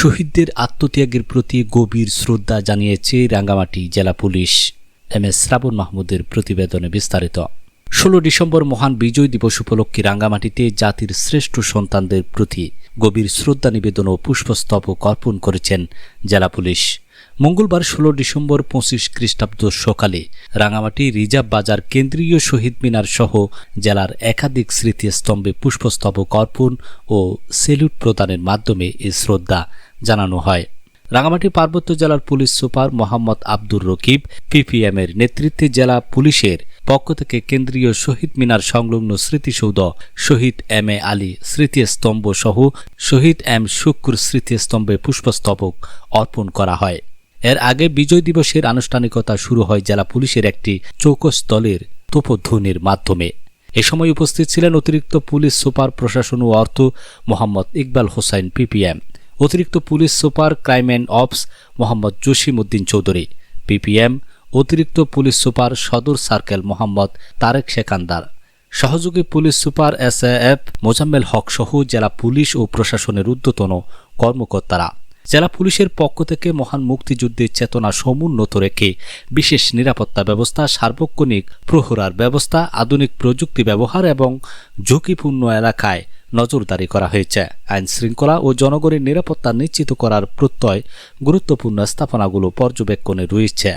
শহীদদের আত্মত্যাগের প্রতি গভীর শ্রদ্ধা জানিয়েছে রাঙ্গামাটি জেলা পুলিশ। এম এস শ্রাবণ মাহমুদের প্রতিবেদনে বিস্তারিত। ষোলো ডিসেম্বর মহান বিজয় দিবস উপলক্ষে রাঙ্গামাটিতে জাতির শ্রেষ্ঠ সন্তানদের প্রতি গভীর শ্রদ্ধা নিবেদন ও পুষ্পস্তবক অর্পণ করেছেন জেলা পুলিশ। মঙ্গলবার ষোলো ডিসেম্বর পঁচিশ খ্রিস্টাব্দ সকালে রাঙামাটি রিজার্ভ বাজার কেন্দ্রীয় শহীদ মিনার সহ জেলার একাধিক স্মৃতিস্তম্ভে পুষ্পস্তবক অর্পণ ও সেলুট প্রদানের মাধ্যমে এই শ্রদ্ধা জানানো হয়। রাঙামাটি পার্বত্য জেলার police super Mohammad Abdur Rakib PPM এর নেতৃত্বে জেলা পুলিশের পক্ষ থেকে কেন্দ্রীয় শহীদ মিনার সংলগ্ন স্মৃতিসৌধ শহীদ এম এ আলী স্মৃতিস্তম্ভ সহ শহীদ এম শুক্র স্মৃতিস্তম্ভে পুষ্পস্তবক অর্পণ করা হয়। এর আগে বিজয় দিবসের আনুষ্ঠানিকতা শুরু হয় জেলা পুলিশের একটি চৌকস্থলের তোপধ্বনির মাধ্যমে। এ সময় উপস্থিত ছিলেন অতিরিক্ত পুলিশ সুপার প্রশাসন ও অর্থ মোহাম্মদ ইকবাল হোসাইন পিপিএম, অতিরিক্ত police super crime and ops Mohammad Jasim Uddin Chowdhury, PPM অতিরিক্ত পুলিশ সুপার সদর সার্কেল মোহাম্মদ তারেক সেকান্দার। সহযোগী police super S F Mozammel Haque সহ জেলা পুলিশ ও প্রশাসনের ঊর্ধ্বতন কর্মকর্তারা। জেলা পুলিশের পক্ষ থেকে মহান মুক্তিযুদ্ধের চেতনা সমুন্নত রেখে বিশেষ নিরাপত্তা ব্যবস্থা, সার্বক্ষণিক প্রহরার ব্যবস্থা, আধুনিক প্রযুক্তি ব্যবহার এবং ঝুঁকিপূর্ণ এলাকায় নজরদারি করা হয়েছে। আইন শৃঙ্খলা ও জনগণের নিরাপত্তা নিশ্চিত করার প্রত্যয় গুরুত্বপূর্ণ স্থাপনাগুলো পর্যবেক্ষণে রয়েছে।